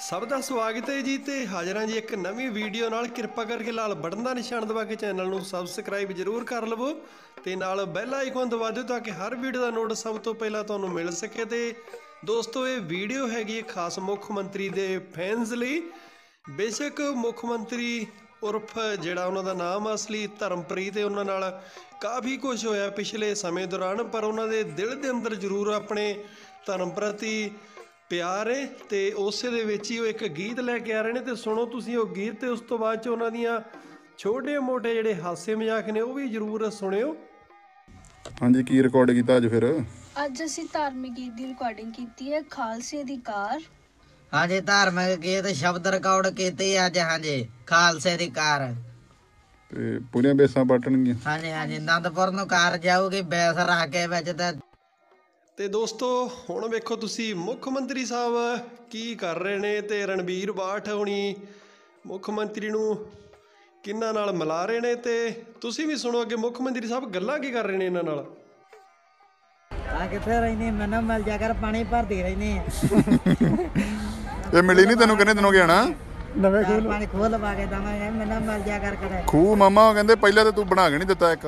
ਸਭ ਦਾ ਸਵਾਗਤ ਹੈ ਜੀ ਤੇ ਹਾਜ਼ਰਾਂ ਜੀ ਇੱਕ ਨਵੀਂ ਵੀਡੀਓ ਨਾਲ। ਕਿਰਪਾ ਕਰਕੇ ਲਾਲ ਬਟਨ ਦਾ ਨਿਸ਼ਾਨ ਦਬਾ ਕੇ ਚੈਨਲ ਨੂੰ ਸਬਸਕ੍ਰਾਈਬ ਜਰੂਰ ਕਰ ਲਵੋ ਤੇ ਨਾਲ ਬੈਲ ਆਈਕਨ ਦਬਾ ਦਿਓ ਤਾਂ ਕਿ ਹਰ ਵੀਡੀਓ ਦਾ ਨੋਟ ਸਭ ਤੋਂ ਪਹਿਲਾਂ ਤੁਹਾਨੂੰ ਮਿਲ ਸਕੇ ਤੇ ਦੋਸਤੋ, ਇਹ ਵੀਡੀਓ ਹੈਗੀ ਹੈ ਖਾਸ ਮੁੱਖ ਮੰਤਰੀ ਦੇ ਫੈਨਸ ਲਈ। ਬੇਸ਼ੱਕ ਮੁੱਖ ਮੰਤਰੀ ਉਰਫ ਜਿਹੜਾ ਉਹਨਾਂ ਦਾ ਨਾਮ ਅਸਲੀ ਧਰਮਪ੍ਰੀਤ ਹੈ, ਉਹਨਾਂ ਨਾਲ ਕਾਫੀ ਕੁਝ ਹੋਇਆ ਪਿਛਲੇ ਸਮੇਂ ਦੌਰਾਨ, ਪਰ ਉਹਨਾਂ ਦੇ ਦਿਲ ਦੇ ਅੰਦਰ ਜ਼ਰੂਰ ਆਪਣੇ ਧਰਮ ਪ੍ਰਤੀ ਪਿਆਰ ਹੈ ਤੇ ਉਸੇ ਦੇ ਵਿੱਚ ਹੀ ਉਹ ਇੱਕ ਗੀਤ ਲੈ ਕੇ ਆ ਰਹੇ ਨੇ ਤੇ ਸੁਣੋ ਤੁਸੀਂ ਉਹ ਗੀਤ ਤੇ ਉਸ ਤੋਂ ਬਾਅਦ ਚ ਉਹਨਾਂ ਦੀਆਂ ਛੋਟੇ-ਮੋਟੇ ਜਿਹੜੇ ਹਾਸੇ ਮਜ਼ਾਕ ਨੇ ਉਹ ਵੀ ਜ਼ਰੂਰ ਸੁਣਿਓ। ਹਾਂਜੀ ਕੀ ਰਿਕਾਰਡ ਕੀਤਾ ਅੱਜ ਫਿਰ? ਅੱਜ ਅਸੀਂ ਧਾਰਮਿਕ ਗੀਤ ਦੀ ਰਿਕਾਰਡਿੰਗ ਕੀਤੀ ਹੈ ਖਾਲਸੇ ਦੀ ਕਾਰ। ਹਾਂਜੀ ਧਾਰਮਿਕ ਗੀਤ ਸ਼ਬਦ ਰਿਕਾਰਡ ਕੀਤੀ ਅੱਜ ਹਾਂਜੀ ਖਾਲਸੇ ਦੀ ਕਾਰ। ਤੇ ਪੂਰੀਆਂ ਬੇਸਾਂ ਪਟਣਗੀਆਂ? ਹਾਂਜੀ ਹਾਂਜੀ ਆਨੰਦਪੁਰ ਨੂੰ ਕਾਰ ਜਾਊਗੀ ਬੈਸ ਰੱਖ ਕੇ ਵਿੱਚ ਤੇ ਤੇ ਦੋਸਤੋ ਹੁਣ ਵੇਖੋ ਤੁਸੀਂ ਮੁੱਖ ਮੰਤਰੀ ਸਾਹਿਬ ਕੀ ਕਰ ਰਹੇ ਨੇ ਤੇ ਰਣਬੀਰ ਬਾਠ ਹੁਣੀ ਮੁੱਖ ਮੰਤਰੀ ਨੂੰ ਕਿੰਨਾਂ ਨਾਲ ਮਿਲਾ ਰਹੇ ਨੇ ਤੇ ਤੁਸੀਂ ਵੀ ਸੁਣੋ ਅੱਗੇ ਮੁੱਖ ਮੰਤਰੀ ਸਾਹਿਬ ਗੱਲਾਂ ਕੀ ਕਰ ਰਹੇ ਨੇ ਇਹਨਾਂ ਨਾਲ। ਆ ਕਿੱਥੇ ਰਹਿਨੀ ਮੈਨੂੰ ਮਿਲ ਜਾ ਕਰ ਪਾਣੀ ਭਰਦੀ ਰਹਿਨੀ ਇਹ ਮਿਲੀ ਨਹੀਂ ਤੈਨੂੰ ਕਿੰਨੇ ਦਿਨੋਂ ਗਿਆ ਨਾ ਨਵੇਂ ਖੂਹ ਪਾਣੀ ਖੋਲ ਲਵਾ ਕੇ ਦਵਾਂਗੇ ਮੈਨੂੰ ਮਿਲ ਜਾ ਕਰ ਕਰੇ ਖੂਹ ਮਾਮਾ ਉਹ ਕਹਿੰਦੇ ਪਹਿਲਾਂ ਤੇ ਤੂੰ ਬਣਾ ਕੇ ਨਹੀਂ ਦਿੱਤਾ ਇੱਕ।